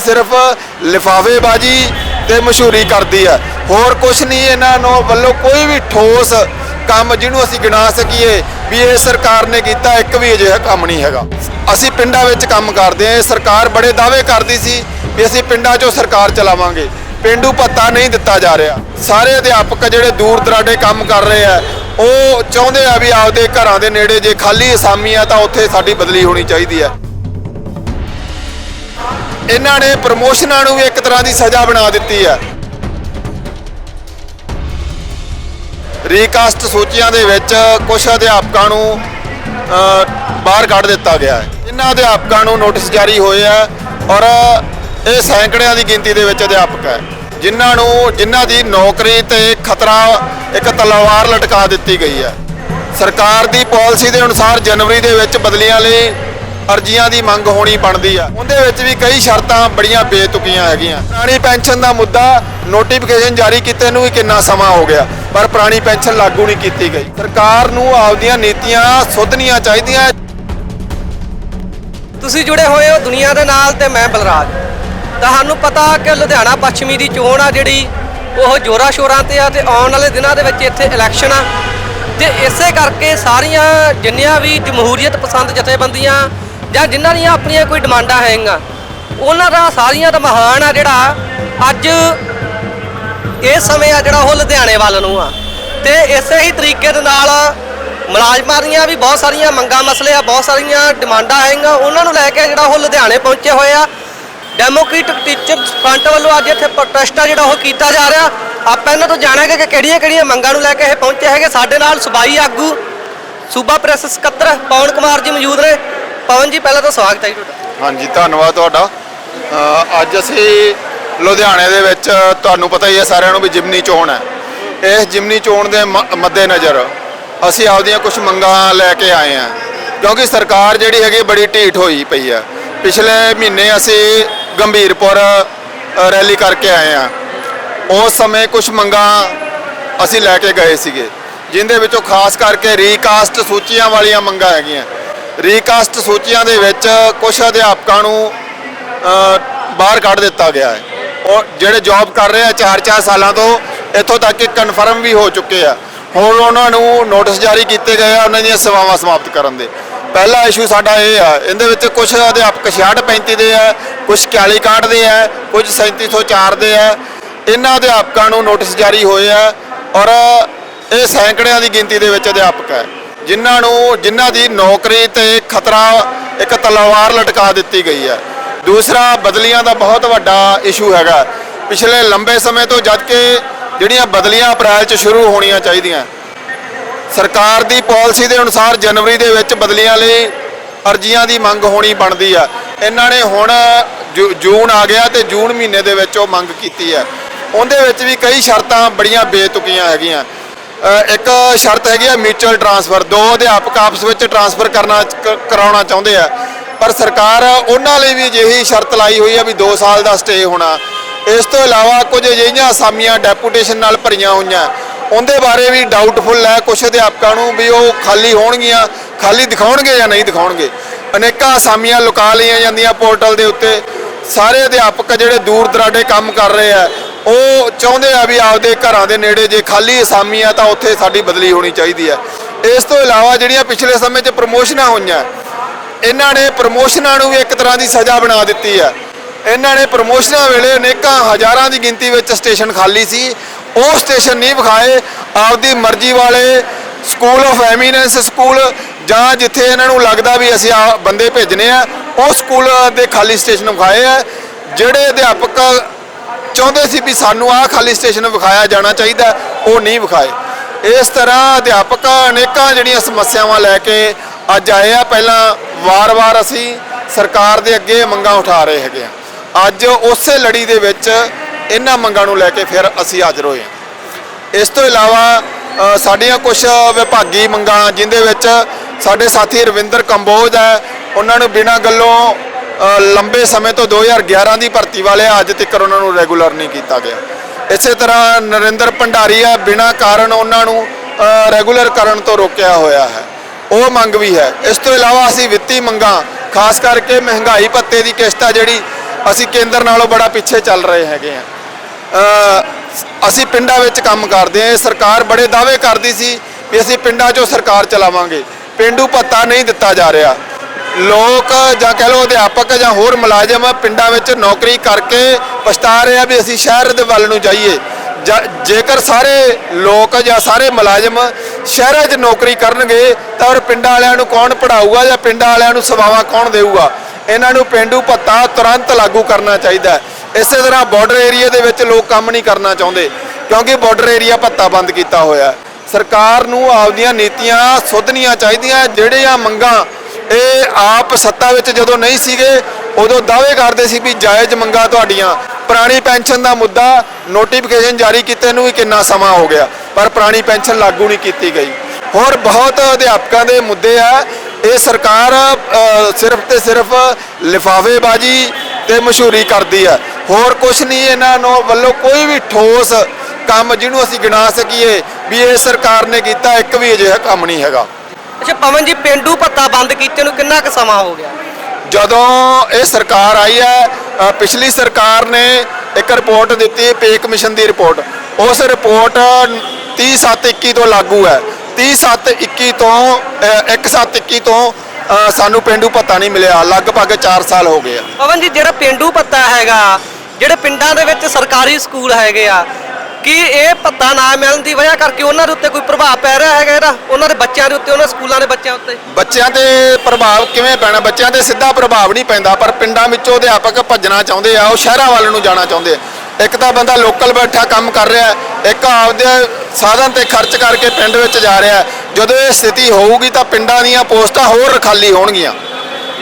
ਸਿਰਫ ਲਿਫਾਫੇਬਾਜ਼ੀ ਤੇ ਮਸ਼ਹੂਰੀ ਕਰਦੀ ਹੈ ਹੋਰ ਕੁਝ ਨਹੀਂ, ਇਹਨਾਂ ਨੂੰ ਵੱਲੋਂ ਕੋਈ ਵੀ ਠੋਸ ਕੰਮ ਜਿਹਨੂੰ ਅਸੀਂ ਗਿਣਾ ਸਕੀਏ, ਵੀ ਇਹ ਸਰਕਾਰ ਨੇ ਕੀਤਾ, ਇੱਕ ਵੀ ਅਜਿਹਾ ਕੰਮ ਨਹੀਂ ਹੈਗਾ। ਅਸੀਂ ਪਿੰਡਾਂ ਵਿੱਚ ਕੰਮ ਕਰਦੇ ਹਾਂ ਸਰਕਾਰ ਬੜੇ ਦਾਅਵੇ ਕਰਦੀ ਸੀ ਵੀ ਅਸੀਂ ਪਿੰਡਾਂ 'ਚੋਂ ਸਰਕਾਰ ਚਲਾਵਾਂਗੇ। ਪਿੰਡੂ ਭੱਤਾ ਨਹੀਂ ਦਿੱਤਾ ਜਾ ਰਿਹਾ। ਸਾਰੇ ਅਧਿਆਪਕ ਜਿਹੜੇ ਦੂਰ ਦਰਾਡੇ ਕੰਮ ਕਰ ਰਹੇ ਆ, ਉਹ ਚਾਹੁੰਦੇ ਆ ਵੀ ਆਪਦੇ ਘਰਾਂ ਦੇ ਨੇੜੇ ਜੇ ਖਾਲੀ ਅਸਾਮੀ ਆ, ਤਾਂ ਉੱਥੇ ਸਾਡੀ ਬਦਲੀ ਹੋਣੀ ਚਾਹੀਦੀ ਹੈ ਇਹਨਾਂ ਨੇ ਪ੍ਰਮੋਸ਼ਨਾਂ ਨੂੰ ਵੀ ਇੱਕ ਤਰ੍ਹਾਂ ਦੀ ਸਜ਼ਾ ਬਣਾ ਦਿੱਤੀ ਹੈ। ਰੀਕਾਸਟ ਸੂਚੀਆਂ ਦੇ ਵਿੱਚ ਕੁਝ ਅਧਿਆਪਕਾਂ ਨੂੰ ਬਾਹਰ ਕੱਢ ਦਿੱਤਾ ਗਿਆ ਹੈ। ਇਹਨਾਂ ਅਧਿਆਪਕਾਂ ਨੂੰ ਨੋਟਿਸ ਜਾਰੀ ਹੋਏ ਆ ਔਰ ਇਹ ਸੈਂਕੜਿਆਂ ਦੀ ਗਿਣਤੀ ਦੇ ਵਿੱਚ ਅਧਿਆਪਕ ਹੈ। ਜਿਨ੍ਹਾਂ ਨੂੰ, ਜਿਨ੍ਹਾਂ ਦੀ ਨੌਕਰੀ ਤੇ ਖਤਰਾ ਇੱਕ ਤਲਵਾਰ ਲਟਕਾ ਦਿੱਤੀ ਗਈ ਹੈ। ਸਰਕਾਰ ਦੀ ਪਾਲਿਸੀ ਦੇ ਅਨੁਸਾਰ ਜਨਵਰੀ ਦੇ ਵਿੱਚ ਬਦਲੀਆਂ ਲਈ ਅਰਜ਼ੀਆਂ ਦੀ ਮੰਗ ਹੋਣੀ ਬਣਦੀ ਆ। ਉਹਦੇ ਵਿੱਚ ਵੀ ਕਈ ਸ਼ਰਤਾਂ ਬੜੀਆਂ ਬੇਤੁਕੀਆਂ ਹੈਗੀਆਂ। ਪੁਰਾਣੀ ਪੈਨਸ਼ਨ ਦਾ ਮੁੱਦਾ ਨੋਟੀਫਿਕੇਸ਼ਨ ਜਾਰੀ ਕੀਤੇ ਨੂੰ ਵੀ ਕਿੰਨਾ ਸਮਾਂ ਹੋ ਗਿਆ, ਪਰ ਪੁਰਾਣੀ ਪੈਨਸ਼ਨ ਲਾਗੂ ਨਹੀਂ ਕੀਤੀ ਗਈ। ਸਰਕਾਰ ਨੂੰ ਆਪਦੀਆਂ ਨੀਤੀਆਂ ਸੁਧਨੀਆਂ ਚਾਹੀਦੀਆਂ। ਤੁਸੀਂ ਜੁੜੇ ਹੋਏ ਹੋ ਦੁਨੀਆ ਦੇ ਨਾਲ ਤੇ ਮੈਂ ਬਲਰਾਜ। ਤੁਹਾਨੂੰ ਪਤਾ ਕਿ ਲੁਧਿਆਣਾ ਪੱਛਮੀ ਦੀ ਚੋਣ ਆ ਜਿਹੜੀ, ਉਹ ਜੋਰਾ ਸ਼ੋਰਾਂ ਤੇ ਆ ਤੇ ਆਉਣ ਵਾਲੇ ਦਿਨਾਂ ਦੇ ਵਿੱਚ ਇੱਥੇ ਇਲੈਕਸ਼ਨ ਆ। ਤੇ ਇਸੇ ਕਰਕੇ ਸਾਰੀਆਂ ਜਿੰਨੀਆਂ ਵੀ ਜਮਹੂਰੀਅਤ ਪਸੰਦ ਜਥੇਬੰਦੀਆਂ ਜਾਂ ਜਿਨ੍ਹਾਂ ਦੀਆਂ ਆਪਣੀਆਂ ਕੋਈ ਡਿਮਾਂਡਾਂ ਹੈਗੀਆਂ, ਉਹਨਾਂ ਦਾ ਸਾਰੀਆਂ ਦਾ ਮਹਾਨ ਆ ਜਿਹੜਾ ਅੱਜ ਇਹ ਸਮੇਂ ਆ ਜਿਹੜਾ ਉਹ ਲੁਧਿਆਣੇ ਵੱਲ ਨੂੰ ਆ। ਤੇ ਇਸੇ ਹੀ ਤਰੀਕੇ ਦੇ ਨਾਲ ਮੁਲਾਜ਼ਮਾਂ ਦੀਆਂ ਵੀ ਬਹੁਤ ਸਾਰੀਆਂ ਮੰਗਾਂ ਮਸਲੇ ਆ, ਬਹੁਤ ਸਾਰੀਆਂ ਡਿਮਾਂਡਾਂ ਹੈਗੀਆਂ, ਉਹਨਾਂ ਨੂੰ ਲੈ ਕੇ ਜਿਹੜਾ ਉਹ ਲੁਧਿਆਣੇ ਪਹੁੰਚੇ ਹੋਏ ਆ। ਡੈਮੋਕ੍ਰੈਟਿਕ ਟੀਚਰਸ ਫਰੰਟ ਵੱਲੋਂ ਅੱਜ ਇੱਥੇ ਪ੍ਰੋਟੈਸਟ ਆ ਜਿਹੜਾ ਉਹ ਕੀਤਾ ਜਾ ਰਿਹਾ। ਆਪਾਂ ਇਹਨਾਂ ਤੋਂ ਜਾਣਾਂਗੇ ਕਿ ਕਿਹੜੀਆਂ ਕਿਹੜੀਆਂ ਮੰਗਾਂ ਨੂੰ ਲੈ ਕੇ ਇਹ ਪਹੁੰਚੇ ਹੈਗੇ। ਸਾਡੇ ਨਾਲ ਸੁਬਾਈ ਆਗੂ ਸੂਬਾ ਪ੍ਰੈਸ ਸਕੱਤਰ ਪਵਨ ਕੁਮਾਰ ਜੀ ਮੌਜੂਦ ਨੇ। ਪਵਨ ਜੀ ਪਹਿਲਾਂ ਤਾਂ ਸਵਾਗਤ ਹੈ ਜੀ ਤੁਹਾਡਾ। ਹਾਂਜੀ ਧੰਨਵਾਦ ਤੁਹਾਡਾ। ਅ, ਅੱਜ ਅਸੀਂ ਲੁਧਿਆਣੇ ਦੇ ਵਿੱਚ ਤੁਹਾਨੂੰ ਪਤਾ ਹੀ ਹੈ ਸਾਰਿਆਂ ਨੂੰ ਵੀ ਜਿਮਨੀ ਚੋਣ ਹੈ। ਇਸ ਜਿਮਨੀ ਚੋਣ ਦੇ ਮ- ਮੱਦੇਨਜ਼ਰ ਅਸੀਂ ਆਪਦੀਆਂ ਕੁਝ ਮੰਗਾਂ ਲੈ ਕੇ ਆਏ ਹਾਂ। ਕਿਉਂਕਿ ਸਰਕਾਰ ਜਿਹੜੀ ਹੈਗੀ ਬੜੀ ਢੀਠ ਹੋਈ ਪਈ ਹੈ। ਪਿਛਲੇ ਮਹੀਨੇ ਅਸੀਂ ਗੰਭੀਰਪੁਰ ਅ, ਰੈਲੀ ਕਰਕੇ ਆਏ ਹਾਂ। ਉਸ ਸਮੇਂ ਕੁਝ ਮੰਗਾਂ ਅਸੀਂ ਲੈ ਕੇ ਗਏ ਸੀਗੇ। ਜਿੰਦੇ ਵਿੱਚੋਂ ਖਾਸ ਕਰਕੇ ਰੀਕਾਸਟ ਸੂਚੀਆਂ ਵਾਲੀਆਂ ਮੰਗਾਂ ਹੈਗੀਆਂ। ਰੀਕਾਸਟ ਸੂਚੀਆਂ ਦੇ ਵਿੱਚ ਕੁਝ ਅਧਿਆਪਕਾਂ ਨੂੰ ਬਾਹਰ ਕੱਢ ਦਿੱਤਾ ਗਿਆ ਹੈ। ਉਹ ਜਿਹੜੇ ਜੌਬ ਕਰ ਰਹੇ ਆ 4-4 ਸਾਲਾਂ ਤੋਂ, ਇੱਥੋਂ ਤੱਕ ਕਿ ਕਨਫਰਮ ਵੀ ਹੋ ਚੁੱਕੇ ਆ। ਹੁਣ ਉਹਨਾਂ ਨੂੰ ਨੋਟਿਸ ਜਾਰੀ ਕੀਤੇ ਗਏ ਆ ਉਹਨਾਂ ਦੀਆਂ ਸੇਵਾਵਾਂ ਸਮਾਪਤ ਕਰਨ ਦੇ। ਪਹਿਲਾ ਇਸ਼ੂ ਸਾਡਾ ਇਹ ਆ, ਇਹਦੇ ਵਿੱਚ ਕੁਝ ਅਧਿਆਪਕ 6635 ਦੇ ਆ ਕੁਝ 41 ਕਾਰਡ ਦੇ ਆ, ਕੁਝ 3704 ਦੇ ਆ। ਇਹਨਾਂ ਅਧਿਆਪਕਾਂ ਨੂੰ ਨੋਟਿਸ ਜਾਰੀ ਹੋਏ ਆ ਔਰ ਇਹ ਸੈਂਕੜਿਆਂ ਦੀ ਗਿਣਤੀ ਦੇ ਵਿੱਚ ਅਧਿਆਪਕ ਹੈ। ਜਿਨ੍ਹਾਂ ਨੂੰ ਜਿਨ੍ਹਾਂ ਦੀ ਨੌਕਰੀ ਤੇ ਖਤਰਾ ਇੱਕ ਤਲਵਾਰ ਲਟਕਾ ਦਿੱਤੀ ਗਈ ਹੈ। ਦੂਸਰਾ, ਬਦਲੀਆਂ ਦਾ ਬਹੁਤ ਵੱਡਾ ਇਸ਼ੂ ਹੈਗਾ। ਪਿਛਲੇ ਲੰਬੇ ਸਮੇਂ ਤੋਂ ਜਦ ਕਿ ਜਿਹੜੀਆਂ ਬਦਲੀਆਂ ਅਪ੍ਰੈਲ 'ਚ ਸ਼ੁਰੂ ਹੋਣੀਆਂ ਚਾਹੀਦੀਆਂ। ਸਰਕਾਰ ਦੀ ਪਾਲਿਸੀ ਦੇ ਅਨੁਸਾਰ ਜਨਵਰੀ ਦੇ ਵਿੱਚ ਬਦਲੀਆਂ ਲਈ ਅਰਜ਼ੀਆਂ ਦੀ ਮੰਗ ਹੋਣੀ ਬਣਦੀ ਆ। ਇਹਨਾਂ ਨੇ ਹੁਣ ਜੂ- ਜੂਨ ਆ ਗਿਆ ਤੇ ਜੂਨ ਮਹੀਨੇ ਦੇ ਵਿੱਚ ਉਹ ਮੰਗ ਕੀਤੀ ਹੈ ਉਹਦੇ ਵਿੱਚ ਵੀ ਕਈ ਸ਼ਰਤਾਂ ਬੜੀਆਂ ਬੇਤੁਕੀਆਂ ਹੈਗੀਆਂ। ਇੱਕ ਸ਼ਰਤ ਹੈਗੀ ਆ ਮਿਊਚੁਅਲ ਟਰਾਂਸਫਰ ਦੋ ਅਧਿਆਪਕ ਆਪਸ ਵਿੱਚ ਟਰਾਂਸਫਰ ਕਰਨਾ ਕ- ਕਰਾਉਣਾ ਚਾਹੁੰਦੇ ਆ। ਪਰ ਸਰਕਾਰ ਉਹਨਾਂ ਲਈ ਵੀ ਅਜਿਹੀ ਸ਼ਰਤ ਲਾਈ ਹੋਈ ਆ ਵੀ 2 ਸਾਲ ਦਾ ਸਟੇ ਹੋਣਾ। ਇਸ ਤੋਂ ਇਲਾਵਾ ਕੁਝ ਅਜਿਹੀਆਂ ਅਸਾਮੀਆਂ ਡੈਪੂਟੇਸ਼ਨ ਨਾਲ ਭਰੀਆਂ ਹੋਈਆਂ। ਉਹਦੇ ਬਾਰੇ ਵੀ ਡਾਊਟਫੁਲ ਹੈ। ਕੁਝ ਅਧਿਆਪਕਾਂ ਨੂੰ ਵੀ ਉਹ ਖਾਲੀ ਹੋਣਗੀਆਂ, ਖਾਲੀ ਦਿਖਾਉਣਗੇ ਜਾਂ ਨਹੀਂ ਦਿਖਾਉਣਗੇ। ਅਨੇਕਾਂ ਅਸਾਮੀਆਂ ਲੁਕਾ ਲਈਆਂ ਜਾਂਦੀਆਂ ਪੋਰਟਲ ਦੇ ਉੱਤੇ। ਸਾਰੇ ਅਧਿਆਪਕ ਜਿਹੜੇ ਦੂਰ ਦਰਾਡੇ ਕੰਮ ਕਰ ਰਹੇ ਆ ਉਹ ਚਾਹੁੰਦੇ ਆ ਵੀ ਆਪਦੇ ਘਰਾਂ ਦੇ ਨੇੜੇ ਜੇ ਖਾਲੀ ਅਸਾਮੀ ਆ ਤਾਂ ਉੱਥੇ ਸਾਡੀ ਬਦਲੀ ਹੋਣੀ ਚਾਹੀਦੀ ਹੈ। ਇਸ ਤੋਂ ਇਲਾਵਾ ਜਿਹੜੀਆਂ ਪਿਛਲੇ ਸਮੇਂ 'ਚ ਪ੍ਰਮੋਸ਼ਨਾਂ ਹੋਈਆਂ, ਇਹਨਾਂ ਨੇ ਪ੍ਰਮੋਸ਼ਨਾਂ ਨੂੰ ਵੀ ਇੱਕ ਤਰ੍ਹਾਂ ਦੀ ਸਜ਼ਾ ਬਣਾ ਦਿੱਤੀ ਹੈ। ਇਹਨਾਂ ਨੇ ਪ੍ਰਮੋਸ਼ਨਾਂ ਵੇਲੇ ਅਨੇਕਾਂ ਹਜ਼ਾਰਾਂ ਦੀ ਗਿਣਤੀ ਵਿੱਚ ਸਟੇਸ਼ਨ ਖਾਲੀ ਸੀ। ਉਹ ਸਟੇਸ਼ਨ ਨਹੀਂ ਵਿਖਾਏ, ਆਪਦੀ ਮਰਜ਼ੀ ਵਾਲੇ ਸਕੂਲ ਆਫ ਐਮੀਨੈਂਸ ਸਕੂਲ ਜਾਂ ਜਿੱਥੇ ਇਹਨਾਂ ਨੂੰ ਲੱਗਦਾ ਵੀ ਅਸੀਂ ਆ ਬੰਦੇ ਭੇਜਨੇ ਆ, ਉਹ ਸਕੂਲ ਦੇ ਖਾਲੀ ਸਟੇਸ਼ਨ ਵਿਖਾਏ ਆ, ਜਿਹੜੇ ਅਧਿਆਪਕ ਚਾਹੁੰਦੇ ਸੀ ਵੀ ਸਾਨੂੰ ਆਹ ਖਾਲੀ ਸਟੇਸ਼ਨ ਵਿਖਾਇਆ ਜਾਣਾ ਚਾਹੀਦਾ, ਉਹ ਨਹੀਂ ਵਿਖਾਏ। ਇਸ ਤਰ੍ਹਾਂ ਅਧਿਆਪਕ ਅਨੇਕਾਂ ਜਿਹੜੀਆਂ ਸਮੱਸਿਆਵਾਂ ਲੈ ਕੇ ਅੱਜ ਆਏ ਆ। ਪਹਿਲਾਂ ਵਾਰ-ਵਾਰ ਅਸੀਂ ਸਰਕਾਰ ਦੇ ਅੱਗੇ ਮੰਗਾਂ ਉਠਾ ਰਹੇ ਹੈਗੇ ਆ। ਅੱਜ ਉਸੇ ਲੜੀ ਦੇ ਵਿੱਚ ਇਹਨਾਂ ਮੰਗਾਂ ਨੂੰ ਲੈ ਕੇ ਫਿਰ ਅਸੀਂ ਹਾਜ਼ਰ ਹੋਏ ਹਾਂ ਇਸ ਤੋਂ ਇਲਾਵਾ ਸਾਡੀਆਂ ਕੁਝ ਵਿਭਾਗੀ ਮੰਗਾਂ, ਜਿੰਦੇ ਵਿੱਚ ਸਾਡੇ ਸਾਥੀ ਰਵਿੰਦਰ ਕੰਬੋਜ ਹੈ, ਉਹਨਾਂ ਨੂੰ ਬਿਨਾਂ ਗੱਲੋਂ ਲੰਬੇ ਸਮੇਂ ਤੋਂ 2011 ਦੀ ਭਰਤੀ ਵਾਲੇ ਆ, ਅੱਜ ਤੱਕ ਉਹਨਾਂ ਨੂੰ ਰੈਗੂਲਰ ਨਹੀਂ ਕੀਤਾ ਗਿਆ। ਇਸੇ ਤਰ੍ਹਾਂ ਨਰਿੰਦਰ ਭੰਡਾਰੀ ਹੈ ਬਿਨਾਂ ਕਾਰਨ ਉਹਨਾਂ ਨੂੰ ਰੈਗੂਲਰ ਕਰਨ ਤੋਂ ਰੋਕਿਆ ਹੋਇਆ ਹੈ। ਉਹ ਮੰਗ ਵੀ ਹੈ। ਇਸ ਤੋਂ ਇਲਾਵਾ ਅਸੀਂ ਵਿੱਤੀ ਮੰਗਾਂ ਖਾਸ ਕਰਕੇ ਮਹਿੰਗਾਈ ਭੱਤੇ ਦੀ ਕਿਸ਼ਤ ਆ ਜਿਹੜੀ ਅਸੀਂ ਕੇਂਦਰ ਨਾਲੋਂ ਬੜਾ ਪਿੱਛੇ ਚੱਲ ਰਹੇ ਹੈਗੇ ਆ ਅਸੀਂ ਪਿੰਡਾਂ ਵਿੱਚ ਕੰਮ ਕਰਦੇ ਹਾਂ। ਸਰਕਾਰ ਬੜੇ ਦਾਅਵੇ ਕਰਦੀ ਸੀ ਵੀ ਅਸੀਂ ਪਿੰਡਾਂ 'ਚੋਂ ਸਰਕਾਰ ਚਲਾਵਾਂਗੇ। ਪਿੰਡੂ ਭੱਤਾ ਨਹੀਂ ਦਿੱਤਾ ਜਾ ਰਿਹਾ। ਲੋਕ ਜਾਂ ਕਹਿ ਲਓ ਅਧਿਆਪਕ ਜਾਂ ਹੋਰ ਮੁਲਾਜ਼ਮ ਪਿੰਡਾਂ ਵਿੱਚ ਨੌਕਰੀ ਕਰਕੇ ਪਛਤਾ ਰਹੇ ਆ ਵੀ ਅਸੀਂ ਸ਼ਹਿਰ ਦੇ ਵੱਲ ਨੂੰ ਜਾਈਏ। ਜਾਂ ਜੇਕਰ ਸਾਰੇ ਲੋਕ ਜਾਂ ਸਾਰੇ ਮੁਲਾਜ਼ਮ ਸ਼ਹਿਰਾਂ 'ਚ ਨੌਕਰੀ ਕਰਨਗੇ, ਤਾਂ ਫਿਰ ਪਿੰਡਾਂ ਵਾਲਿਆਂ ਨੂੰ ਕੌਣ ਪੜਾਊਗਾ ਜਾਂ ਪਿੰਡਾਂ ਵਾਲਿਆਂ ਨੂੰ ਸੇਵਾਵਾਂ ਕੌਣ ਦੇਊਗਾ? ਇਹਨਾਂ ਨੂੰ ਪਿੰਡੂ ਭੱਤਾ ਤੁਰੰਤ ਲਾਗੂ ਕਰਨਾ ਚਾਹੀਦਾ ਹੈ। ਇਸੇ ਤਰ੍ਹਾਂ ਬਾਰਡਰ ਏਰੀਆ ਦੇ ਵਿੱਚ ਲੋਕ ਕੰਮ ਨਹੀਂ ਕਰਨਾ ਚਾਹੁੰਦੇ, ਕਿਉਂਕਿ ਬਾਰਡਰ ਏਰੀਆ ਭੱਤਾ ਬੰਦ ਕੀਤਾ ਹੋਇਆ ਸਰਕਾਰ ਨੂੰ ਆਪਦੀਆਂ ਨੀਤੀਆਂ ਸੁਧਨੀਆਂ ਚਾਹੀਦੀਆਂ, ਜਿਹੜੀਆਂ ਮੰਗਾਂ ਇਹ ਆਪ ਸੱਤਾ ਵਿੱਚ ਜਦੋਂ ਨਹੀਂ ਸੀਗੇ, ਉਦੋਂ ਦਾਅਵੇ ਕਰਦੇ ਸੀ ਵੀ ਜਾਇਜ਼ ਮੰਗਾਂ ਤੁਹਾਡੀਆਂ। ਪੁਰਾਣੀ ਪੈਨਸ਼ਨ ਦਾ ਮੁੱਦਾ ਨੋਟੀਫਿਕੇਸ਼ਨ ਜਾਰੀ ਕੀਤੇ ਨੂੰ ਵੀ ਕਿੰਨਾ ਸਮਾਂ ਹੋ ਗਿਆ, ਪਰ ਪੁਰਾਣੀ ਪੈਨਸ਼ਨ ਲਾਗੂ ਨਹੀਂ ਕੀਤੀ ਗਈ। ਹੋਰ ਬਹੁਤ ਅਧਿਆਪਕਾਂ ਦੇ ਮੁੱਦੇ ਆ, ਇਹ ਸਰਕਾਰ ਸਿਰਫ ਤੇ ਸਿਰਫ ਲਿਫਾਫੇਬਾਜ਼ੀ ਤੇ ਮਸ਼ਹੂਰੀ ਕਰਦੀ ਹੈ ਹੋਰ ਕੁਝ ਨਹੀਂ, ਇਹਨਾਂ ਨੂੰ ਵੱਲੋਂ ਕੋਈ ਵੀ ਠੋਸ ਕੰਮ ਜਿਹਨੂੰ ਅਸੀਂ ਗਿਣਾ ਸਕੀਏ, ਵੀ ਇਹ ਸਰਕਾਰ ਨੇ ਕੀਤਾ, ਇੱਕ ਵੀ ਅਜਿਹਾ ਕੰਮ ਨਹੀਂ ਹੈਗਾ। ਅੱਛਾ ਪਵਨ ਜੀ ਪਿੰਡੂ ਭੱਤਾ ਬੰਦ ਕੀਤੇ ਨੂੰ ਕਿੰਨਾ ਕੁ ਸਮਾਂ ਹੋ ਗਿਆ? ਜਦੋਂ ਇਹ ਸਰਕਾਰ ਆਈ ਹੈ ਪਿਛਲੀ ਸਰਕਾਰ ਨੇ ਇੱਕ ਰਿਪੋਰਟ ਦਿੱਤੀ ਪੇ ਕਮਿਸ਼ਨ ਦੀ ਰਿਪੋਰਟ। ਉਸ ਰਿਪੋਰਟ 30/7/21 ਤੋਂ ਲਾਗੂ ਹੈ। 30/7/21 ਤੋਂ 1/7/21 ਤੋਂ ਸਾਨੂੰ ਪਿੰਡੂ ਭੱਤਾ ਨਹੀਂ ਮਿਲਿਆ। ਲਗਭਗ 4 ਸਾਲ ਹੋ ਗਏ ਆ। ਪਵਨ ਜੀ ਜਿਹੜਾ ਪਿੰਡੂ ਭੱਤਾ ਹੈਗਾ ਜਿਹੜੇ ਪਿੰਡਾਂ ਦੇ ਵਿੱਚ ਸਰਕਾਰੀ ਸਕੂਲ ਹੈਗੇ ਆ ਕੀ ਇਹ ਪੱਤਾ ਨਾ ਮਿਲਣ ਦੀ ਵਜ੍ਹਾ ਕਰਕੇ ਉਹਨਾਂ ਦੇ ਉੱਤੇ ਕੋਈ ਪ੍ਰਭਾਵ ਪੈ ਰਿਹਾ ਹੈਗਾ ਇਹਦਾ? ਉਹਨਾਂ ਦੇ ਬੱਚਿਆਂ ਦੇ ਉੱਤੇ, ਉਹਨਾਂ ਸਕੂਲਾਂ ਦੇ ਬੱਚਿਆਂ ਉੱਤੇ? ਬੱਚਿਆਂ ਤੇ ਪ੍ਰਭਾਵ ਕਿਵੇਂ ਪੈਣਾ? ਬੱਚਿਆਂ ਤੇ ਸਿੱਧਾ ਪ੍ਰਭਾਵ ਨਹੀਂ ਪੈਂਦਾ, ਪਰ ਪਿੰਡਾਂ ਵਿੱਚੋਂ ਅਧਿਆਪਕ ਭੱਜਣਾ ਚਾਹੁੰਦੇ ਆ, ਉਹ ਸ਼ਹਿਰਾਂ ਵੱਲ ਨੂੰ ਜਾਣਾ ਚਾਹੁੰਦੇ ਆ। ਇੱਕ ਤਾਂ ਬੰਦਾ ਲੋਕਲ ਬੈਠਾ, ਕੰਮ ਕਰ ਰਿਹਾ ਇੱਕ ਆਪਦੇ ਸਾਧਨ ਤੇ ਖਰਚ ਕਰਕੇ ਪਿੰਡ ਵਿੱਚ ਜਾ ਰਿਹਾ ਜਦੋਂ ਇਹ ਸਥਿਤੀ ਹੋਊਗੀ ਤਾਂ ਪਿੰਡਾਂ ਦੀਆਂ ਪੋਸਟਾਂ ਹੋਰ ਖਾਲੀ ਹੋਣਗੀਆਂ।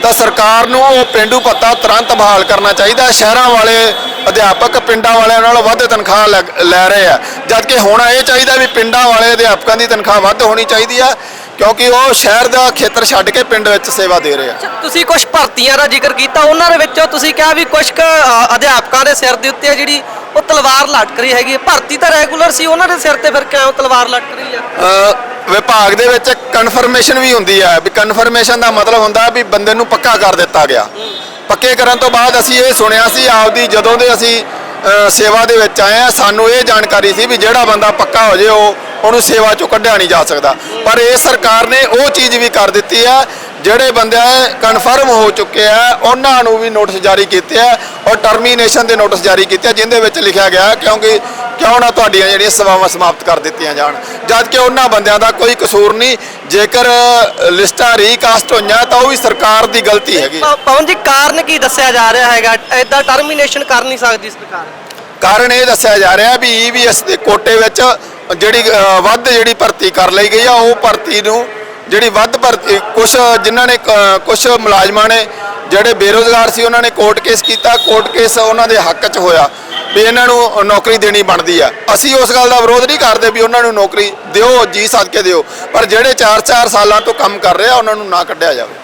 ਤਾਂ ਸਰਕਾਰ ਨੂੰ ਉਹ ਪਿੰਡੂ ਭੱਤਾ ਤੁਰੰਤ ਬਹਾਲ ਕਰਨਾ ਚਾਹੀਦਾ। ਸ਼ਹਿਰਾਂ ਵਾਲੇ ਅਧਿਆਪਕ ਪਿੰਡਾਂ ਵਾਲਿਆਂ ਨਾਲੋਂ ਵੱਧ ਤਨਖਾਹ ਲੈ- ਰਹੇ ਆ ਜਦ ਕਿ ਹੋਣਾ ਇਹ ਚਾਹੀਦਾ ਵੀ ਪਿੰਡਾਂ ਵਾਲੇ ਅਧਿਆਪਕਾਂ ਦੀ ਤਨਖਾਹ ਵੱਧ ਹੋਣੀ ਚਾਹੀਦੀ ਆ ਕਿਉਂਕਿ ਉਹ ਸ਼ਹਿਰ ਦਾ ਖੇਤਰ ਛੱਡ ਕੇ ਪਿੰਡ ਵਿੱਚ ਸੇਵਾ ਦੇ ਰਹੇ ਆ ਤੁਸੀਂ ਕੁਝ ਭਰਤੀਆਂ ਦਾ ਜ਼ਿਕਰ ਕੀਤਾ ਉਹਨਾਂ ਦੇ ਵਿੱਚੋਂ ਤੁਸੀਂ ਕਿਹਾ ਵੀ ਕੁਝ ਅਧਿਆਪਕਾਂ ਦੇ ਸਿਰ ਦੇ ਉੱਤੇ ਜਿਹੜੀ ਉਹ ਤਲਵਾਰ ਲਟਕ ਰਹੀ ਹੈਗੀ। ਭਰਤੀ ਤਾਂ ਰੈਗੂਲਰ ਸੀ ਉਹਨਾਂ ਦੇ ਸਿਰ ਤੇ ਫਿਰ ਕਿਉਂ ਤਲਵਾਰ ਲਟਕ ਰਹੀ ਆ ਵਿਭਾਗ ਦੇ ਵਿੱਚ ਕਨਫਰਮੇਸ਼ਨ ਵੀ ਹੁੰਦੀ ਹੈ ਵੀ ਕਨਫਰਮੇਸ਼ਨ ਦਾ ਮਤਲਬ ਹੁੰਦਾ ਵੀ ਬੰਦੇ ਨੂੰ ਪੱਕਾ ਕਰ ਦਿੱਤਾ ਗਿਆ। ਪੱਕੇ ਕਰਨ ਤੋਂ ਬਾਅਦ ਅਸੀਂ ਇਹ ਸੁਣਿਆ ਸੀ, ਆਪਦੀ ਜਦੋਂ ਦੇ ਅਸੀਂ ਸੇਵਾ ਦੇ ਵਿੱਚ ਆਏ ਆ ਸਾਨੂੰ ਇਹ ਜਾਣਕਾਰੀ ਸੀ ਵੀ ਜਿਹੜਾ ਬੰਦਾ ਪੱਕਾ ਹੋ ਜੇ, ਉਹ, ਉਹਨੂੰ ਸੇਵਾ ਚੋਂ ਕੱਢਿਆ ਨਹੀਂ ਜਾ ਸਕਦਾ। ਪਰ ਇਹ ਸਰਕਾਰ ਨੇ ਉਹ ਚੀਜ਼ ਵੀ ਕਰ ਦਿੱਤੀ ਹੈ, ਜਿਹੜੇ ਬੰਦੇ ਕਨਫਰਮ ਹੋ ਚੁੱਕੇ ਆ, ਉਹਨਾਂ ਨੂੰ ਵੀ ਨੋਟਿਸ ਜਾਰੀ ਕੀਤੇ ਆ, ਔਰ ਟਰਮੀਨੇਸ਼ਨ ਦੇ ਨੋਟਿਸ ਜਾਰੀ ਕੀਤੇ ਆ, ਜਿੰਦੇ ਵਿੱਚ ਲਿਖਿਆ ਗਿਆ, ਕਿਉਂਕਿ ਕਿਉਂ ਨਾ ਤੁਹਾਡੀਆਂ ਜਿਹੜੀਆਂ ਸੇਵਾਵਾਂ ਸਮਾਪਤ ਕਰ ਦਿੱਤੀਆਂ ਜਾਣ? ਜਦ ਕਿ ਉਹਨਾਂ ਬੰਦਿਆਂ ਦਾ ਕੋਈ ਕਸੂਰ ਨਹੀਂ। ਜੇਕਰ ਲਿਸਟਾਂ ਰੀਕਾਸਟ ਹੋਈਆਂ ਤਾਂ ਉਹ ਵੀ ਸਰਕਾਰ ਦੀ ਗਲਤੀ ਹੈਗੀ। ਪਵਨ ਜੀ ਕਾਰਨ ਕੀ ਦੱਸਿਆ ਜਾ ਰਿਹਾ ਹੈਗਾ? ਐਦਾਂ ਟਰਮੀਨੇਸ਼ਨ ਕਰ ਨਹੀਂ ਸਕਦੀ ਸਰਕਾਰ ਕਾਰਨ ਇਹ ਦੱਸਿਆ ਜਾ ਰਿਹਾ ਵੀ ਈਵੀਐਸ ਦੇ ਕੋਟੇ ਵਿੱਚ ਜਿਹੜੀ ਵੱਧ ਜਿਹੜੀ ਭਰਤੀ ਕਰ ਲਈ ਗਈ ਆ ਉਹ ਭਰਤੀ ਨੂੰ ਜਿਹੜੀ ਵੱਧ ਭਰਤੀ ਕੁਝ ਜਿਨ੍ਹਾਂ ਨੇ ਕੁਝ ਮੁਲਾਜ਼ਮਾਂ ਨੇ ਜਿਹੜੇ ਬੇਰੋਜ਼ਗਾਰ ਸੀ ਉਹਨਾਂ ਨੇ ਕੋਰਟ ਕੇਸ ਕੀਤਾ। ਕੋਰਟ ਕੇਸ ਉਹਨਾਂ ਦੇ ਹੱਕ 'ਚ ਹੋਇਆ। ਵੀ ਇਹਨਾਂ ਨੂੰ ਨੌਕਰੀ ਦੇਣੀ ਬਣਦੀ ਆ। ਅਸੀਂ ਉਸ ਗੱਲ ਦਾ ਵਿਰੋਧ ਨਹੀਂ ਕਰਦੇ ਵੀ ਉਹਨਾਂ ਨੂੰ ਨੌਕਰੀ ਦਿਓ, ਜੀ ਸਦਕੇ ਦਿਓ। ਪਰ ਜਿਹੜੇ 4-4 ਸਾਲਾਂ ਤੋਂ ਕੰਮ ਕਰ ਰਹੇ ਆ ਉਹਨਾਂ ਨੂੰ ਨਾ ਕੱਢਿਆ ਜਾਵੇ।